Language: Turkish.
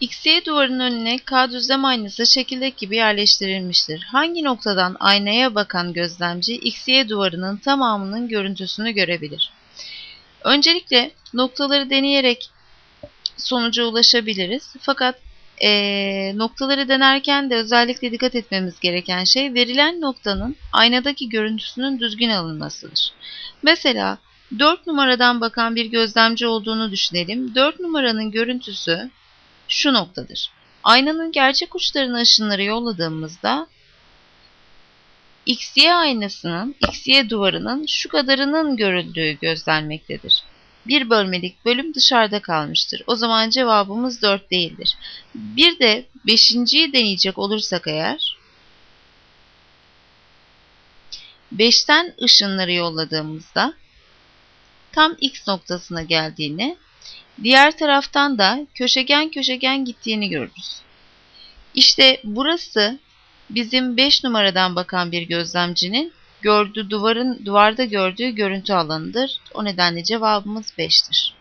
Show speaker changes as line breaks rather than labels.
XY duvarının önüne K düzlem aynası şekildeki gibi yerleştirilmiştir. Hangi noktadan aynaya bakan gözlemci XY duvarının tamamının görüntüsünü görebilir? Öncelikle noktaları deneyerek sonuca ulaşabiliriz. Fakat eee, noktaları denerken de özellikle dikkat etmemiz gereken şey verilen noktanın aynadaki görüntüsünün düzgün alınmasıdır. Mesela 4 numaradan bakan bir gözlemci olduğunu düşünelim. 4 numaranın görüntüsü şu noktadır. Aynanın gerçek uçlarına ışınları yolladığımızda XY aynasının, XY duvarının şu kadarının görüldüğü gözlenmektedir. Bir bölmelik bölüm dışarıda kalmıştır. O zaman cevabımız 4 değildir. Bir de beşinciyi deneyecek olursak eğer 5'ten ışınları yolladığımızda tam X noktasına geldiğini, diğer taraftan da köşegen köşegen gittiğini görürüz. İşte burası bizim 5 numaradan bakan bir gözlemcinin gördüğü duvarın duvarda gördüğü görüntü alanıdır. O nedenle cevabımız 5'tir.